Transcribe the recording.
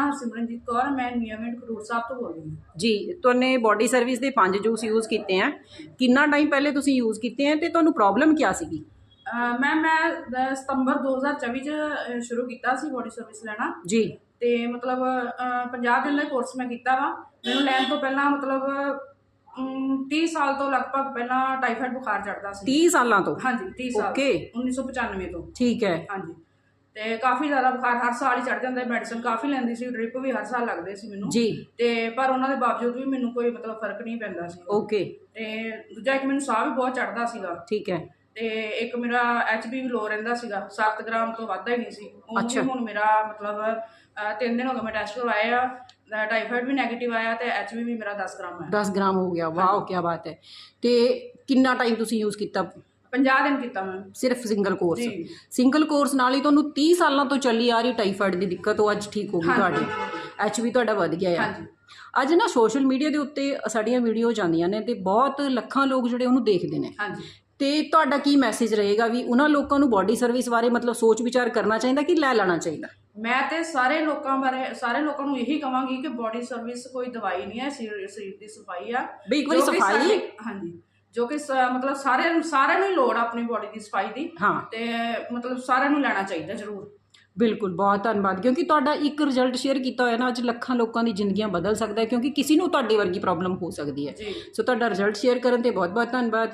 ਹਾਂ ਸਿਮਰਨਜੀਤ ਕੌਰ ਮੈਂ ਨਿਯਮਿਤ ਖਡੂਰ ਸਾਹਿਬ ਤੋਂ ਬੋਲ ਰਹੀ ਹਾਂ। ਜੀ ਤੁਹਾਨੇ ਬਾਡੀ ਸਰਵਿਸ ਦੇ ਪੰਜ ਜੂਸ ਯੂਜ਼ ਕੀਤੇ ਆ। ਕਿੰਨਾ ਟਾਈਮ ਪਹਿਲੇ ਤੁਸੀਂ ਯੂਜ਼ ਕੀਤੇ ਆ ਤੇ ਤੁਹਾਨੂੰ ਪ੍ਰੋਬਲਮ ਕੀ ਸੀਗੀ? ਮੈਂ ਮੈਂ ਸਤੰਬਰ 2024 ਚ ਅਹ, ਸ਼ੁਰੂ ਕੀਤਾ ਸੀ ਬੋਡੀ ਸਰਵਿਸ ਲੈਣਾ। ਜੀ। ਤੇ ਮਤਲਬ ਅਹ, 50 ਦਿਨ ਦਾ ਕੋਰਸ ਮੈਂ ਕੀਤਾ ਵਾ। ਮੈਨੂੰ ਲੈਣ ਤੋਂ ਪਹਿਲਾਂ ਮਤਲਬ ਅਮ, 30 ਸਾਲ ਤੋਂ ਲਗਭਗ ਪਹਿਲਾਂ ਟਾਈਫਾਇਡ ਬੁਖਾਰ ਚੜਦਾ ਸੀ। 30 ਸਾਲਾਂ ਤੋਂ? ਹਾਂਜੀ 30 ਸਾਲ। Okay. 1995 ਤੋਂ। ਠੀਕ ਹੈ। ਹਾਂਜੀ। ਤੇ ਕਾਫੀ ਜ਼ਿਆਦਾ ਬੁਖਾਰ ਹਰ ਸਾਲ ਹੀ ਚੜ ਜਾਂਦਾ ਮੈਡੀਸਨ ਕਾਫੀ ਲੈਂਦੀ ਸੀ ਡ੍ਰਿਪ ਵੀ ਹਰ ਸਾਲ ਲੱਗਦੇ ਸੀ ਮੈਨੂੰ। ਜੀ। ਤੇ ਪਰ ਉਹਨਾਂ ਦੇ ਬਾਵਜੂਦ ਵੀ ਮੈਨੂੰ ਕੋਈ ਮਤਲਬ ਫ਼ਰਕ ਨਹੀਂ ਪੈਂਦਾ ਸੀ। ਓਕੇ। ਤੇ ਦੂਜਾ ਇੱਕ ਮੈਨੂੰ ਸਾਹ ਵੀ ਬਹੁਤ ਚੜਦਾ ਸੀਗਾ। ਠੀਕ ਹੈ। ਤੇ ਇੱਕ ਮੇਰਾ ਐਚਬੀ ਵੀ ਲੋ ਰਹਿੰਦਾ ਸੀਗਾ 7 ਗ੍ਰਾਮ ਤੋਂ ਵੱਧ ਹੀ ਨਹੀਂ ਸੀ। ਉਹ। ਵੀ ਹੁਣ ਮੇਰਾ ਮਤਲਬ ਅਹ, ਤਿੰਨ ਦਿਨ ਹੋ ਗਏ ਮੈਂ ਟੈਸਟ ਕਰਵਾਏ ਆ ਟਾਈਫਾਇਡ ਵੀ 네ਗੇਟਿਵ ਆਇਆ ਤੇ ਐਚਬੀ ਵੀ ਮੇਰਾ 10 ਗ੍ਰਾਮ ਹੈ 10 ਗ੍ਰਾਮ ਹੋ ਗਿਆ। ਵਾਓ ਕੀ ਬਾਤ ਹੈ। ਤੇ ਕਿੰਨਾ ਟਾਈਮ ਤੁਸੀਂ ਯੂਜ਼ ਕੀਤਾ? 50 ਦਿਨ ਕੀਤਾ ਮੈਂ। ਸਿਰਫ ਸਿੰਗਲ ਕੋਰਸ। ਸਿੰਗਲ ਕੋਰਸ ਨਾਲ ਹੀ ਤੁਹਾਨੂੰ 30 ਸਾਲਾਂ ਤੋਂ ਚੱਲੀ ਆ ਰਹੀ ਟਾਈਫਾਇਡ ਦੀ ਦਿੱਕਤ ਉਹ ਅੱਜ ਠੀਕ ਹੋ ਗਈ ਹਾਂਜੀ। ਤੁਹਾਡੀ। ਐਚਬੀ ਤੁਹਾਡਾ ਵੱਧ ਗਿਆ ਆ। ਹਾਂਜੀ। ਅੱਜ ਨਾ ਸੋਸ਼ਲ ਮੀਡੀਆ ਦੇ ਉੱਤੇ ਸਾਡੀਆਂ ਵੀਡੀਓ ਜਾਂਦੀਆਂ ਨੇ ਤੇ ਬਹੁਤ ਲੱਖਾਂ ਲੋਕ ਜਿਹੜੇ ਉਹਨੂੰ ਦੇਖਦੇ ਨੇ। ਹਾਂਜੀ। ਤੇ ਤੁਹਾਡਾ ਕੀ ਮੈਸੇਜ ਰਹੇਗਾ ਵੀ ਉਹਨਾਂ ਲੋਕਾਂ ਨੂੰ ਬਾਡੀ ਸਰਵਿਸ ਬਾਰੇ ਮਤਲਬ ਸੋਚ ਵਿਚਾਰ ਕਰਨਾ ਚਾਹੀਦਾ ਕਿ ਲੈ ਲੈਣਾ ਚਾਹੀਦਾ? ਮੈਂ ਤੇ ਸਾਰੇ ਲੋਕਾਂ ਬਾਰੇ ਸਾਰੇ ਲੋਕਾਂ ਨੂੰ ਇਹੀ ਕਹਾਂਗੀ ਕਿ ਬੋਡੀ ਸਰਵਿਸ ਕੋਈ ਦਵਾਈ ਨਹੀਂ ਹੈ ਸਰੀਰ ਸਰੀਰ ਦੀ ਸਫ਼ਾਈ ਆ। ਵੀ ਇੱਕ ਵਾਰੀ ਜੋ ਕਿ ਸਫ਼ਾਈ। ਸਾਡੇ- ਹਾਂਜੀ। ਜੋ ਕਿ ਸ- ਮਤਲਬ ਸਾਰਿਆਂ ਨੂੰ ਸਾਰਿਆਂ ਨੂੰ ਹੀ ਲੋੜ ਆ ਆਪਣੀ ਬੋਡੀ ਦੀ ਸਫ਼ਾਈ ਦੀ। ਹਾਂ। ਤੇ ਮਤਲਬ ਸਾਰਿਆਂ ਨੂੰ ਲੈਣਾ ਚਾਹੀਦਾ ਜ਼ਰੂਰ। ਬਿਲਕੁਲ ਬਹੁਤ ਧੰਨਵਾਦ। ਕਿਉਂਕਿ ਤੁਹਾਡਾ ਇੱਕ ਰਿਜ਼ਲਟ ਸ਼ੇਅਰ ਕੀਤਾ ਹੋਇਆ ਨਾ ਅੱਜ ਲੱਖਾਂ ਲੋਕਾਂ ਦੀ ਜ਼ਿੰਦਗੀਆਂ ਬਦਲ ਸਕਦਾ ਹੈ ਕਿਉਂਕਿ ਕਿਸੇ ਨੂੰ ਤੁਹਾਡੀ ਵਰਗੀ ਪ੍ਰੋਬਲਮ ਹੋ ਸਕਦੀ ਹੈ। ਜੀ। ਸੋ ਤੁਹਾਡਾ ਰਿਜ਼ਲਟ ਸ਼ੇਅਰ ਕਰਨ ਤੇ ਬਹੁਤ ਬਹੁਤ ਧੰਨਵਾਦ।